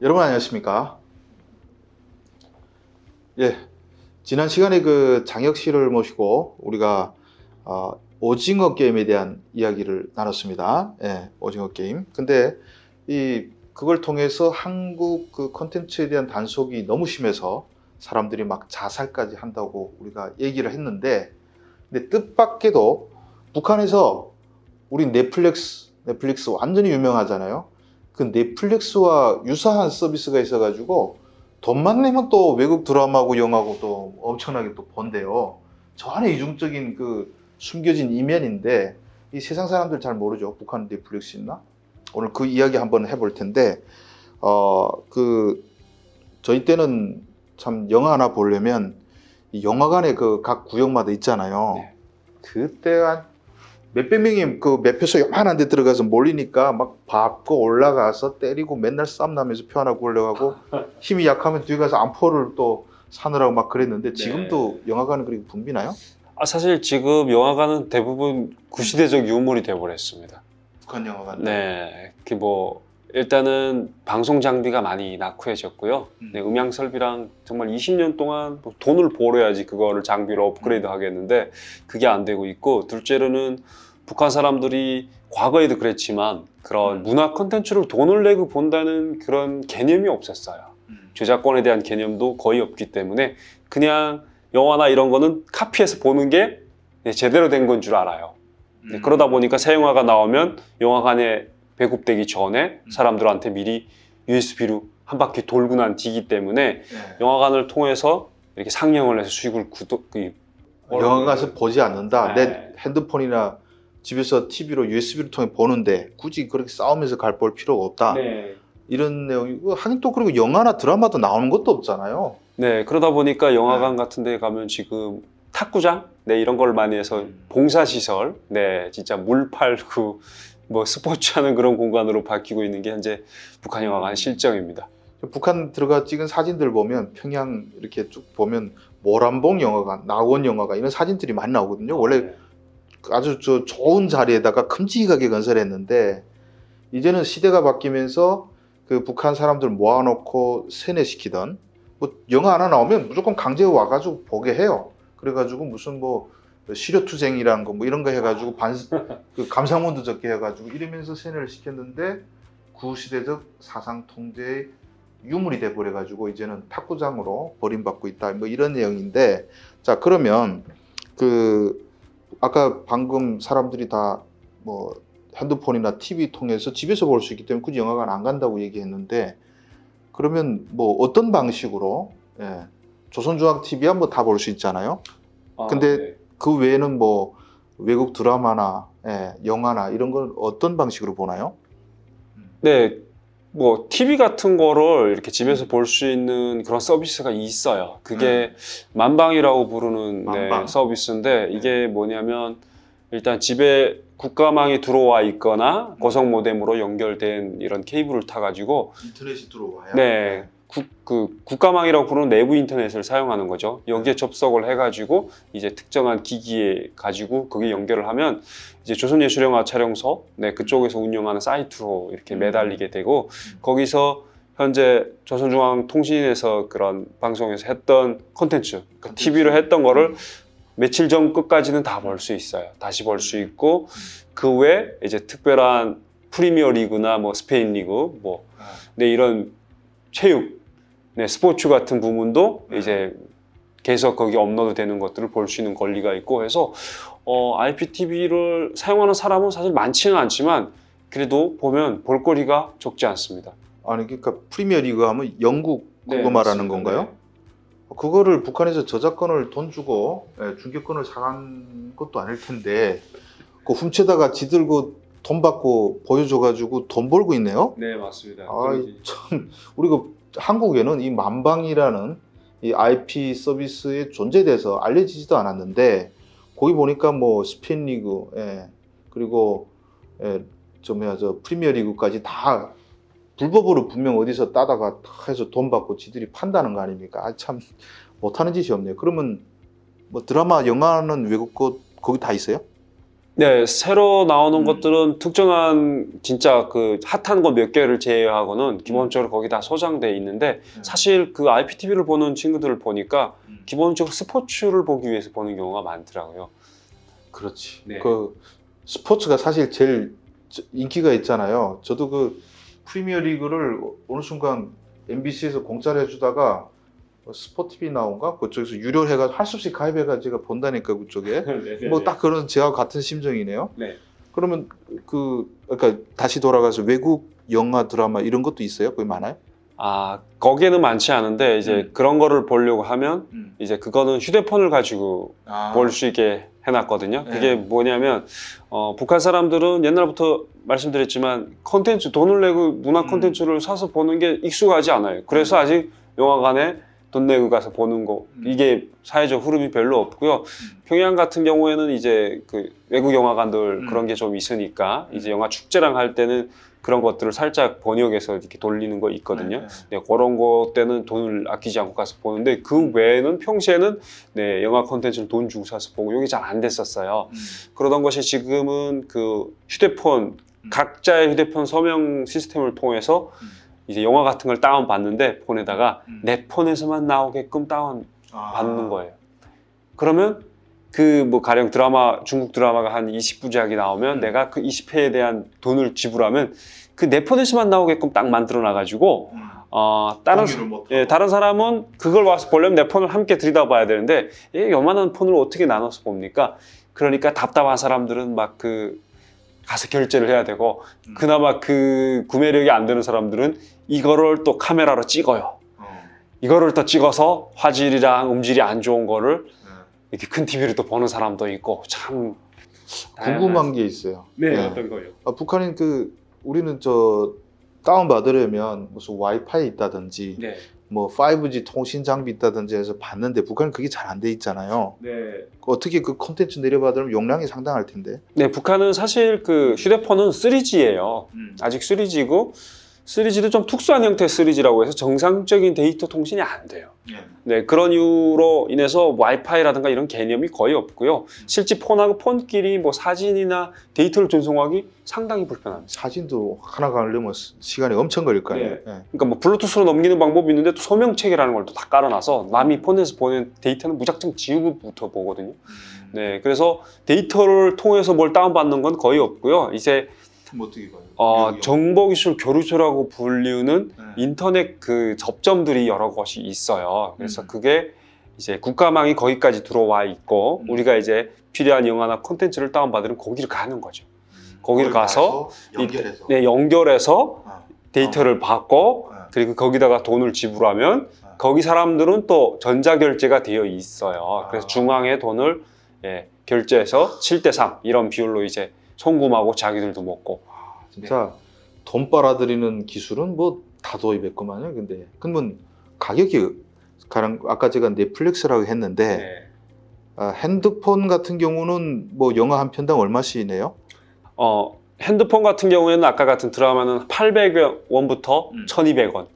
여러분 안녕하십니까? 예, 지난 시간에 그 장혁 씨를 모시고 우리가 어, 오징어 게임에 대한 이야기를 나눴습니다. 예, 오징어 게임. 근데 이 그걸 통해서 한국 그 콘텐츠에 대한 단속이 너무 심해서 사람들이 막 자살까지 한다고 우리가 얘기를 했는데, 근데 뜻밖에도 북한에서 우리 넷플릭스, 넷플릭스 완전히 유명하잖아요. 그 넷플릭스와 유사한 서비스가 있어가지고 돈만 내면 또 외국 드라마고 영화고 또 엄청나게 또 본대요. 저 안에 이중적인 그 숨겨진 이면인데 이 세상 사람들 잘 모르죠. 북한 넷플릭스 있나? 오늘 그 이야기 한번 해볼 텐데 어 그 저희 때는 참 영화 하나 보려면 이 영화관에 그 각 구역마다 있잖아요. 네. 그때 한 몇백 명이 그 매표소 요만한 데 들어가서 몰리니까 막 밟고 올라가서 때리고 맨날 싸움 나면서 표 하나 하고 힘이 약하면 뒤에 가서 암포를 또 사느라고 막 그랬는데 지금도 영화관은 그렇게 붐비나요? 아, 사실 지금 영화관은 대부분 구시대적 유물이 되어버렸습니다. 북한 영화관. 네, 그뭐 일단은 방송 장비가 많이 낙후해졌고요. 음. 네, 음향 설비랑 정말 20년 동안 뭐 돈을 벌어야지 그거를 장비로 업그레이드 하겠는데 그게 안 되고 있고 둘째로는 북한 사람들이 과거에도 그랬지만 그런 음. 문화 콘텐츠를 돈을 내고 본다는 그런 개념이 없었어요. 음. 저작권에 대한 개념도 거의 없기 때문에 그냥 영화나 이런 거는 카피해서 보는 게 네, 제대로 된 건 줄 알아요. 네, 음. 그러다 보니까 새 영화가 나오면 영화관에 배급되기 전에 음. 사람들한테 미리 USB로 한 바퀴 돌고 난 뒤기 때문에 네. 영화관을 통해서 이렇게 상영을 해서 수익을 구도, 그, 영화 가서 보지 않는다. 네. 내 핸드폰이나 집에서 TV로 USB를 통해 보는데 굳이 그렇게 싸우면서 갈 볼 필요가 없다. 네. 이런 내용이고 하긴 또 그리고 영화나 드라마도 나오는 것도 없잖아요. 네, 그러다 보니까 영화관 네. 같은 데 가면 지금 탁구장? 네, 이런 걸 많이 해서 음. 봉사시설, 네, 진짜 물 팔고 뭐 스포츠 하는 그런 공간으로 바뀌고 있는 게 현재 북한 영화관 실정입니다. 북한 들어가 찍은 사진들 보면 평양 이렇게 쭉 보면 모란봉 영화관, 낙원 영화관 이런 사진들이 많이 나오거든요. 원래 네. 아주 저 좋은 자리에다가 큼직하게 건설했는데 이제는 시대가 바뀌면서 그 북한 사람들 모아놓고 세뇌시키던 뭐 영화 하나 나오면 무조건 강제 와가지고 보게 해요. 그래가지고 무슨 뭐 시료투쟁이라는 거 뭐 이런 거 해가지고 반 그 감상문도 적게 해가지고 이러면서 세뇌를 시켰는데 구시대적 사상 통제의 유물이 돼 버려가지고 이제는 탁구장으로 버림받고 있다 뭐 이런 내용인데 자 그러면 그 아까 방금 사람들이 다 뭐 핸드폰이나 TV 통해서 집에서 볼 수 있기 때문에 굳이 영화관 안 간다고 얘기했는데 그러면 뭐 어떤 방식으로 예, 조선중앙 TV야 뭐 다 볼 수 있잖아요. 아, 근데 네. 그 외에는 뭐 외국 드라마나 예, 영화나 이런 걸 어떤 방식으로 보나요? 네, 뭐 TV 같은 거를 이렇게 집에서 볼 수 있는 그런 서비스가 있어요. 그게 만방이라고 부르는 네, 만방. 서비스인데 이게 뭐냐면 일단 집에 국가망이 들어와 있거나 고속 모뎀으로 연결된 이런 케이블을 타가지고 인터넷이 들어와요. 네. 국, 그 국가망이라고 부르는 내부 인터넷을 사용하는 거죠. 여기에 접속을 해가지고 이제 특정한 기기에 가지고 거기 연결을 하면 이제 조선예술영화 촬영소 네 그쪽에서 운영하는 사이트로 이렇게 음. 매달리게 되고 음. 거기서 현재 조선중앙통신에서 그런 방송에서 했던 콘텐츠, 그. TV로 했던 거를 며칠 전 끝까지는 다 볼 수 있어요. 다시 볼 수 있고 그 외에 이제 특별한 프리미어 리그나 뭐 스페인 리그 뭐 아, 네, 이런 체육, 네, 스포츠 같은 부분도 네. 이제 계속 거기 업로드 되는 것들을 볼 수 있는 권리가 있고 해서 어, IPTV를 사용하는 사람은 사실 많지는 않지만 그래도 보면 볼거리가 적지 않습니다. 아니 그러니까 프리미어 리그 하면 영국 그거 네, 말하는 맞습니다. 건가요? 그거를 북한에서 저작권을 돈 주고 예, 중개권을 사간 것도 아닐 텐데 그 훔쳐다가 지들고 돈 받고 보여줘가지고 돈 벌고 있네요. 네, 맞습니다. 아이 참 우리가 한국에는 이 만방이라는 이 IP 서비스의 존재에 대해서 알려지지도 않았는데 거기 보니까 뭐 스페인 리그 예, 그리고 예, 저 뭐야 저 프리미어 리그까지 다 불법으로 분명 어디서 따다가 다 해서 돈 받고 지들이 판다는 거 아닙니까? 아, 참 못하는 짓이 없네요. 그러면 뭐 드라마, 영화는 외국 거 거기 다 있어요? 네, 새로 나오는 음. 것들은 특정한 진짜 그 핫한 거 몇 개를 제외하고는 기본적으로 거기 다 소장돼 있는데 음. 사실 그 IPTV를 보는 친구들을 보니까 음. 기본적으로 스포츠를 보기 위해서 보는 경우가 많더라고요. 그렇지. 네. 그 스포츠가 사실 제일 저- 인기가 있잖아요. 저도 그 프리미어 리그를 어느 순간 MBC에서 공짜로 해주다가 스포 TV 나온가 그쪽에서 유료를 해가 할 수 없이 가입해가 제가 본다니까 그쪽에 뭐 딱 그런 제와 같은 심정이네요. 네. 그러면 그 그러니까 다시 돌아가서 외국 영화 드라마 이런 것도 있어요? 거기 많아요? 아 거기에는 많지 않은데 이제 음. 그런 거를 보려고 하면 음. 이제 그거는 휴대폰을 가지고 아. 볼수 있게 해놨거든요. 네. 그게 뭐냐면 어, 북한 사람들은 옛날부터 말씀드렸지만 콘텐츠 돈을 내고 문화 음. 콘텐츠를 사서 보는 게 익숙하지 않아요. 그래서 아직 영화관에 돈 내고 가서 보는 거 음. 이게 사회적 흐름이 별로 없고요. 평양 같은 경우에는 이제 그 외국 영화관들 음. 그런 게 좀 있으니까 이제 영화 축제랑 할 때는 그런 것들을 살짝 번역해서 이렇게 돌리는 거 있거든요. 네, 네, 그런 것 때는 돈을 아끼지 않고 가서 보는데 그 외에는 평소에는 네, 영화 콘텐츠를 돈 주고 사서 보고 이게 잘 안 됐었어요. 음. 그러던 것이 지금은 그 휴대폰 음. 각자의 휴대폰 서명 시스템을 통해서 음. 이제 영화 같은 걸 다운 받는데 폰에다가 음. 내 폰에서만 나오게끔 다운 아. 받는 거예요. 그러면 그 뭐 가령 드라마 중국 드라마가 한 20부작이 나오면 음. 내가 그 20회에 대한 돈을 지불하면 그 내 폰에서만 나오게끔 딱 만들어 놔가지고 음. 어 다른 예. 다른 사람은 그걸 와서 보려면 내 폰을 함께 들여다봐야 되는데 이 요만한 폰을 어떻게 나눠서 봅니까? 그러니까 답답한 사람들은 막 그 가서 결제를 해야 되고 음. 그나마 그 구매력이 안 되는 사람들은 이거를 또 카메라로 찍어요. 어. 이거를 또 찍어서 화질이랑 음질이 안 좋은 거를 네. 이렇게 큰 TV로 또 보는 사람도 있고 참 궁금한 게 있어요. 네, 네. 어떤 거요? 아, 북한은 그 우리는 저 다운 받으려면 무슨 와이파이 있다든지 네, 뭐 5G 통신 장비 있다든지 해서 봤는데 북한은 그게 잘 안 돼 있잖아요. 네. 어떻게 그 콘텐츠 내려받으면 용량이 상당할 텐데. 네, 북한은 사실 그 휴대폰은 3G예요. 아직 3G고 3G도 좀 특수한 형태의 3G라고 해서 정상적인 데이터 통신이 안 돼요. 네, 그런 이유로 인해서 와이파이라든가 이런 개념이 거의 없고요. 실제 폰하고 폰끼리 뭐 사진이나 데이터를 전송하기 상당히 불편합니다. 사진도 하나 가려면 시- 시간이 엄청 걸릴 거 아니에요. 네. 예. 그러니까 뭐 블루투스로 넘기는 방법이 있는데 또 소명체계라는 걸 또 다 깔아놔서 남이 폰에서 보낸 데이터는 무작정 지우고부터 보거든요. 네, 그래서 데이터를 통해서 뭘 다운받는 건 거의 없고요. 이제 뭐 어떻게 봐요? 어, 여기 정보기술 교류소라고 불리우는 네. 인터넷 그 접점들이 여러 곳이 있어요. 그래서 음. 그게 이제 국가망이 거기까지 들어와 있고 음. 우리가 이제 필요한 영화나 콘텐츠를 다운받으면 거기를 가는 거죠. 음. 거기를 가서 연결해서. 네, 연결해서 어. 데이터를 받고 어. 그리고 거기다가 돈을 지불하면 어. 거기 사람들은 또 전자결제가 되어 있어요. 그래서 아. 중앙에 돈을 예, 결제해서 7대3 이런 비율로 이제 송금하고 자기들도 먹고 아, 진짜 돈 빨아들이는 기술은 뭐 다 도입했구만요. 근데 그러면 가격이 가령 아까 제가 넷플릭스라고 했는데 네. 아, 핸드폰 같은 경우는 뭐 영화 한 편당 얼마씩이네요? 어, 핸드폰 같은 경우에는 아까 같은 드라마는 800원부터 음. 1200원.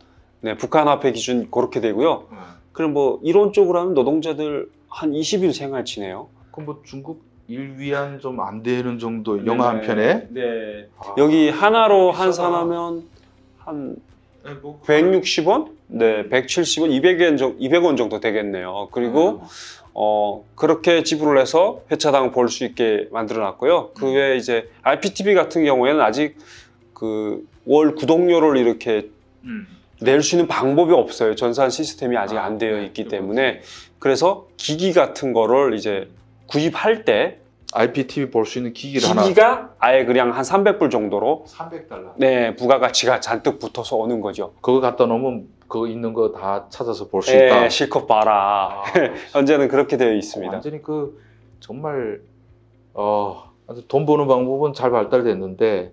네, 북한 화폐 기준 그렇게 되고요. 그럼 뭐 이론적으로 하면 노동자들 한 20일 생활 치네요. 그럼 뭐 중국 1위안 좀 안 되는 정도 영화 한 편에 네. 아, 여기 하나로 비싸다. 환산하면 한 네, 뭐 160원? 네, 170원, 200원 정도, 200원 정도 되겠네요. 그리고 음. 어, 그렇게 지불을 해서 회차당 볼 수 있게 만들어 놨고요. 그 음. 외에 이제 IPTV 같은 경우에는 아직 그 월 구독료를 이렇게 음. 낼 수 있는 방법이 없어요. 전산 시스템이 아직 아, 안 되어 네, 있기 그렇죠. 때문에 그래서 기기 같은 거를 이제 구입할 때 IPTV 볼 수 있는 기기를 하나 기기가 아예 그냥 한 300불 정도로 300달러. 네, 부가가치가 잔뜩 붙어서 오는 거죠. 그거 갖다 놓으면 그거 있는 거 다 찾아서 볼수 예, 있다. 실컷 봐라. 아, 현재는 그렇게 되어 있습니다. 완전히 그 정말 어, 돈 버는 방법은 잘 발달됐는데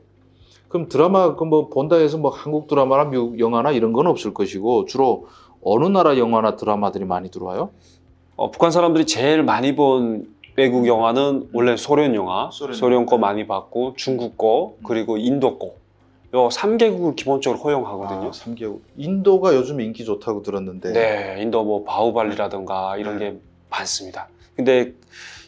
그럼 드라마 그 뭐 본다 해서 뭐 한국 드라마나 미국 영화나 이런 건 없을 것이고 주로 어느 나라 영화나 드라마들이 많이 들어와요? 어, 북한 사람들이 제일 많이 본 외국 영화는 원래 소련 영화, 소련 소련, 영화. 거 많이 봤고 중국 거 그리고 인도 거. 요 3개국을 기본적으로 허용하거든요. 아, 3개국. 인도가 요즘 인기 좋다고 들었는데. 네, 인도 뭐 바우발리라든가 이런 네. 게 많습니다. 근데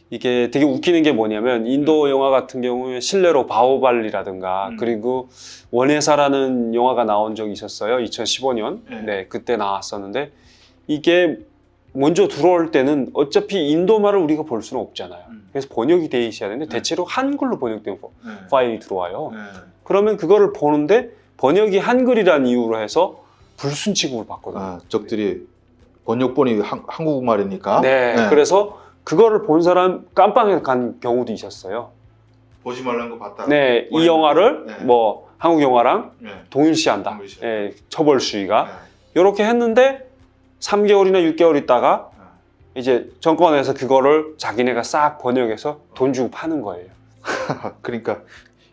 이게 되게 웃기는 게 뭐냐면 인도 영화 같은 경우에 실내로 바오발리라든가 음. 그리고 원회사라는 영화가 나온 적이 있었어요. 2015년. 네. 네, 그때 나왔었는데 이게 먼저 들어올 때는 어차피 인도말을 우리가 볼 수는 없잖아요. 음. 그래서 번역이 돼 있어야 되는데 네. 대체로 한글로 번역된 파- 네. 파일이 들어와요. 네. 그러면 그거를 보는데 번역이 한글이라는 이유로 해서 불순 취급을 받거든요. 아, 적들이 번역본이 한, 한국말이니까. 네, 네. 그래서 그거를 본 사람 깜빵에 간 경우도 있었어요. 보지 말라는 거 봤다. 네, 이 영화를 네. 동그 한국 영화랑 네. 동일시한다. 동일시. 예, 처벌 수위가 네. 이렇게 했는데 3개월이나 6개월 있다가 이제 정권에서 그거를 자기네가 싹 번역해서 돈 주고 파는 거예요. 그러니까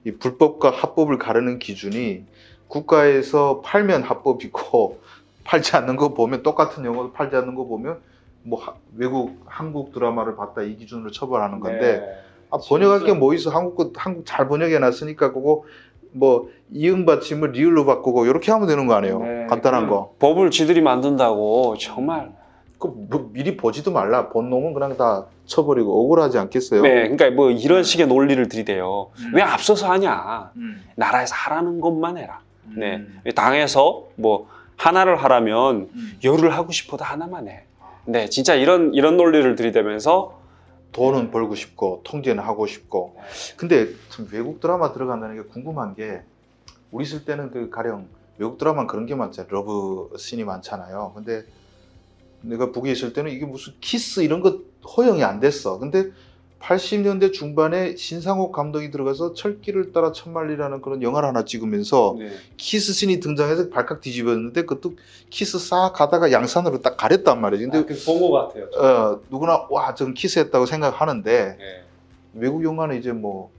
이 불법과 합법을 가르는 기준이 국가에서 팔면 합법이고 팔지 않는 거 보면 똑같은 영어도 팔지 않는 거 보면 뭐 하- 외국 한국 드라마를 봤다 이 기준으로 처벌하는 건데 네. 아, 번역할 게 뭐 있어 한국 거 한국 잘 번역해 놨으니까 그거 뭐 이응 받침을 리을로 바꾸고 이렇게 하면 되는 거 아니에요 네, 간단한 그거 법을 지들이 만든다고 정말 그 뭐 미리 보지도 말라 본 놈은 그냥 다 쳐버리고 억울하지 않겠어요? 네, 그러니까 뭐 이런 식의 논리를 들이대요. 음. 왜 앞서서 하냐? 음. 나라에서 하라는 것만 해라. 네. 음. 당에서 뭐 하나를 하라면 음. 열을 하고 싶어도 하나만 해. 네, 진짜 이런 이런 논리를 들이대면서 돈은 벌고 싶고 통제는 하고 싶고. 근데 참 외국 드라마 들어간다는 게 궁금한 게 우리 있을 때는 그 가령 외국 드라마 그런 게 많잖아요. 러브 씬이 많잖아요. 근데 내가 북에 있을 때는 이게 무슨 키스 이런 거 허용이 안 됐어. 근데 80년대 중반에 신상옥 감독이 들어가서 철길을 따라 천만리라는 그런 영화를 하나 찍으면서 네. 키스 씬이 등장해서 발칵 뒤집었는데 그것도 키스 싹 가다가 양산으로 딱 가렸단 말이지 근데 그 보모 같아요. 어, 누구나 와, 전 키스했다고 생각하는데 네. 외국 영화는 이제 뭐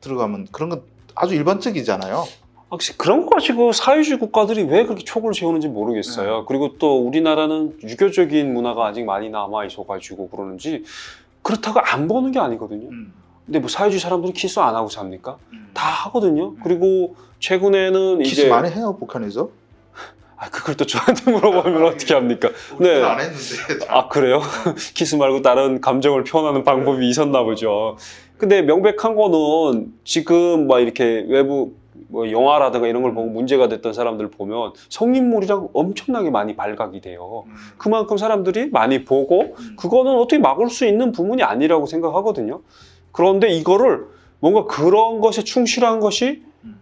들어가면 그런 건 아주 일반적이잖아요. 확실히 그런 거 가지고 사회주의 국가들이 왜 그렇게 촉을 세우는지 모르겠어요. 그리고 또 우리나라는 유교적인 문화가 아직 많이 남아 있어가지고 그러는지 그렇다고 안 보는 게 아니거든요. 근데 뭐 사회주의 사람들이 키스 안 하고 삽니까? 다 하거든요. 그리고 최근에는 키스 이제 많이 해요 북한에서. 아 그걸 또 저한테 물어보면 어떻게 합니까? 네. 안 했는데. 아 그래요? 키스 말고 다른 감정을 표현하는 방법이 있었나 보죠. 근데 명백한 거는 지금 막 이렇게 외부 뭐 영화라든가 이런 걸 보고 문제가 됐던 사람들 보면 성인물이랑 엄청나게 많이 발각이 돼요. 그만큼 사람들이 많이 보고 그거는 어떻게 막을 수 있는 부분이 아니라고 생각하거든요. 그런데 이거를 뭔가 그런 것에 충실한 것이 음.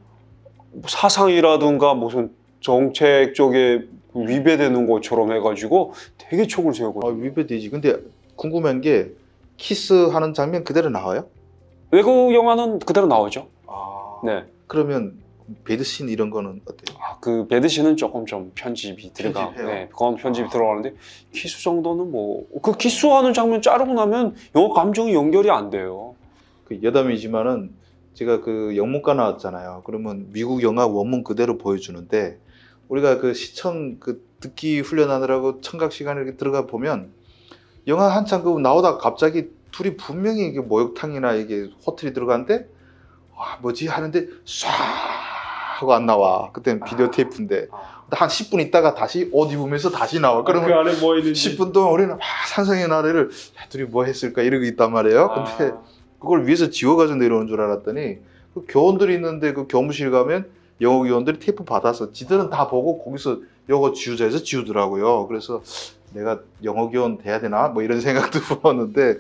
뭐 사상이라든가 무슨 정책 쪽에 위배되는 것처럼 해가지고 되게 촉을 아, 세우거든요. 위배되지. 근데 궁금한 게 키스하는 장면 그대로 나와요? 외국 영화는 그대로 나오죠. 아. 네. 그러면 배드씬 이런 거는 어때요? 아, 그 배드신은 조금 좀 편집이 들어가. 편집해요? 네, 그건 편집이 아. 들어가는데 키스 정도는 뭐 그 키스하는 장면 자르고 나면 영화 감정이 연결이 안 돼요. 그 여담이지만은 제가 그 영문과 나왔잖아요. 그러면 미국 영화 원문 그대로 보여주는데 우리가 그 시청 그 듣기 훈련하느라고 청각 시간에 이렇게 들어가 보면 영화 한참 그 나오다가 갑자기 둘이 분명히 이게 목욕탕이나 이게 호텔이 들어가는데 와 뭐지 하는데 唰 하고 안 나와. 그때는 비디오 테이프인데 한 10분 있다가 다시 옷 입으면서 다시 나와. 그러면 안에 뭐 있는지. 10분 동안 우리는 막 산성의 나래를 야, 둘이 뭐 했을까 이러고 있단 말이에요. 근데 그걸 위에서 지워가지고 내려오는 줄 알았더니 그 교원들이 있는데 그 교무실 가면 영어 교원들이 테이프 받아서 지들은 다 보고 거기서 영어 지우자 해서 지우더라고요. 그래서 내가 영어 교원 돼야 되나 뭐 이런 생각도 들었는데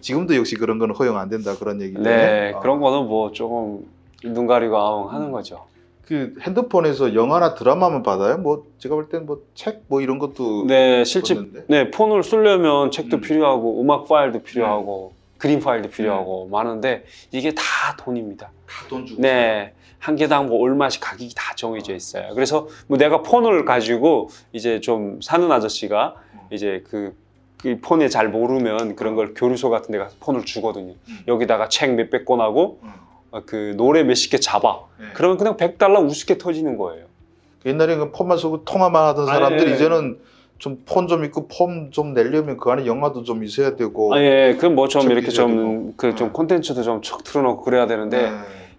지금도 역시 그런 건 허용 안 된다 그런 얘기죠. 네, 어. 그런 거는 뭐 조금 눈 가리고 아웅 하는 거죠. 그 핸드폰에서 영화나 드라마만 받아요? 뭐 제가 볼 땐 뭐 책뭐 이런 것도 네, 실제. 네 폰을 쓰려면 책도 음. 필요하고 음악 파일도 필요하고 그림 파일도 필요하고 많은데 이게 다 돈입니다. 다 돈 주고 네. 한 개당 뭐 얼마씩 가격이 다 정해져 있어요. 그래서 뭐 내가 폰을 가지고 이제 좀 사는 아저씨가 음. 이제 그, 그 폰에 잘 모르면 그런 걸 교류소 같은 데 가서 폰을 주거든요. 음. 여기다가 책 몇백 권하고 음. 어, 그 노래 몇십 개 잡아. 네. 그러면 그냥 100달러 우습게 터지는 거예요. 옛날에 그 폰만 쓰고 통화만 하던 사람들이 예. 이제는 좀 폰 좀 있고 폰좀 내려면 그 안에 영화도 좀 있어야 되고. 아, 예, 그럼 뭐좀책 이렇게 좀 되고. 그좀 네. 콘텐츠도 좀 척 틀어놓고 그래야 되는데 네.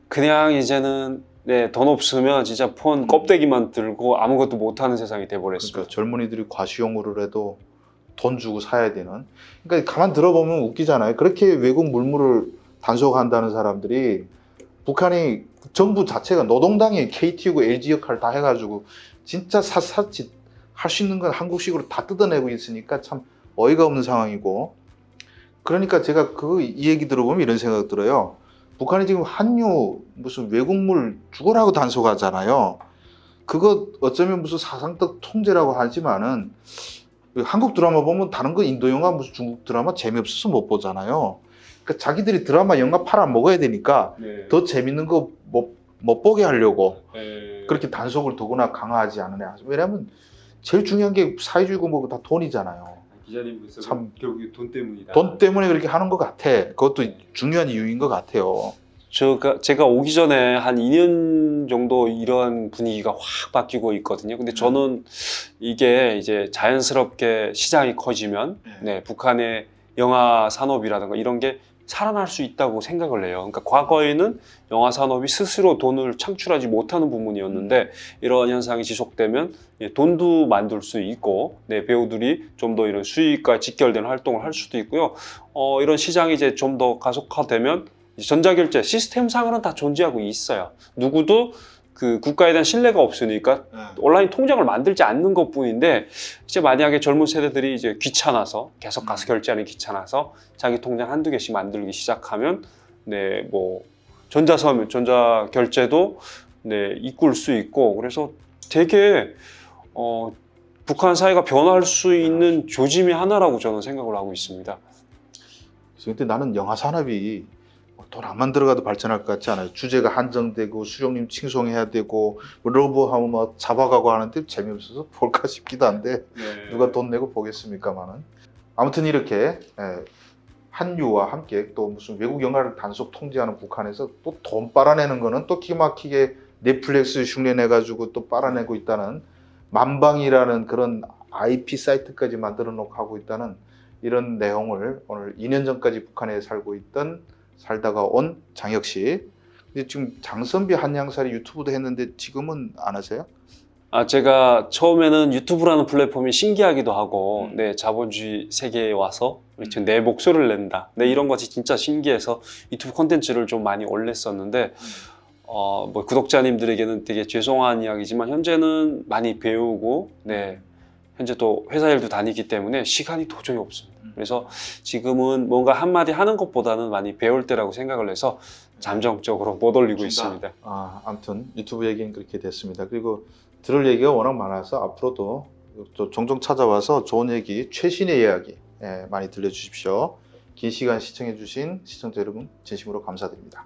그냥 이제는 네, 돈 없으면 진짜 폰 음. 껍데기만 들고 아무것도 못하는 세상이 돼버렸습니다. 그러니까 젊은이들이 과시용으로 해도 돈 주고 사야 되는. 그러니까 가만 들어보면 웃기잖아요. 그렇게 외국 물물을 단속한다는 사람들이 북한이 정부 자체가 노동당이 KT고 LG 역할 다 해가지고 진짜 샅샅이 할 수 있는 건 한국식으로 다 뜯어내고 있으니까 참 어이가 없는 상황이고 그러니까 제가 그 이 얘기 들어보면 이런 생각 들어요. 북한이 지금 한유 무슨 외국물 죽어라고 단속하잖아요. 그거 어쩌면 무슨 사상적 통제라고 하지만은 한국 드라마 보면 다른 거 인도 영화 무슨 중국 드라마 재미없어서 못 보잖아요. 그러니까 자기들이 드라마 영화 팔아 먹어야 되니까 네. 더 재밌는 거 못 못 보게 하려고 네. 그렇게 단속을 더구나 강화하지 않으냐. 왜냐하면 제일 중요한 게 사회주의 공부가 다 돈이잖아요. 기자님 참 결국에 돈 때문이다. 돈 때문에 그렇게 하는 것 같아. 그것도 중요한 이유인 것 같아요. 제가, 제가 오기 전에 한 2년 정도 이런 분위기가 확 바뀌고 있거든요. 근데 저는 이게 이제 자연스럽게 시장이 커지면 네, 북한의 영화 산업이라든가 이런 게 살아날 수 있다고 생각을 해요. 그러니까 과거에는 영화 산업이 스스로 돈을 창출하지 못하는 부분이었는데 이러한 현상이 지속되면 예, 돈도 만들 수 있고 네, 배우들이 좀 더 이런 수익과 직결된 활동을 할 수도 있고요. 어, 이런 시장이 이제 좀 더 가속화되면 전자결제 시스템상으로는 다 존재하고 있어요. 누구도 그 국가에 대한 신뢰가 없으니까 온라인 통장을 만들지 않는 것 뿐인데 이제 만약에 젊은 세대들이 이제 귀찮아서 계속 가서 결제하는 게 귀찮아서 자기 통장 한두 개씩 만들기 시작하면 네 뭐 전자서면 전자 결제도 네 이끌 수 있고 그래서 되게 어 북한 사회가 변화할 수 있는 조짐의 하나라고 저는 생각을 하고 있습니다. 근데 나는 영화 산업이 돈 안 만 들어가도 발전할 것 같지 않아요. 주제가 한정되고 수령님 칭송해야 되고 뭐 러브 하면 뭐 잡아가고 하는데 재미없어서 볼까 싶기도 한데 누가 돈 내고 보겠습니까만은 아무튼 이렇게 예, 한유와 함께 또 무슨 외국 영화를 단속 통제하는 북한에서 또 돈 빨아내는 거는 또 기막히게 넷플릭스 흉내내 가지고 또 빨아내고 있다는 만방이라는 그런 IP 사이트까지 만들어 놓고 하고 있다는 이런 내용을 오늘 2년 전까지 북한에 살고 있던 살다가 온 장혁 씨. 근데 지금 장선비 한양살이 유튜브도 했는데 지금은 안 하세요? 아, 제가 처음에는 유튜브라는 플랫폼이 신기하기도 하고, 음. 네, 자본주의 세계에 와서 지금 내 목소리를 낸다. 네, 이런 것이 진짜 신기해서 유튜브 콘텐츠를 좀 많이 올렸었는데, 어, 뭐 구독자님들에게는 되게 죄송한 이야기지만 현재는 많이 배우고, 네, 현재 또 회사 일도 다니기 때문에 시간이 도저히 없습니다. 음. 그래서 지금은 뭔가 한마디 하는 것보다는 많이 배울 때라고 생각을 해서 잠정적으로 못 올리고. 있습니다. 아, 아무튼 유튜브 얘기는 그렇게 됐습니다. 그리고 들을 얘기가 워낙 많아서 앞으로도 또 종종 찾아와서 좋은 얘기, 최신의 이야기 예, 많이 들려주십시오. 긴 시간 시청해주신 시청자 여러분 진심으로 감사드립니다.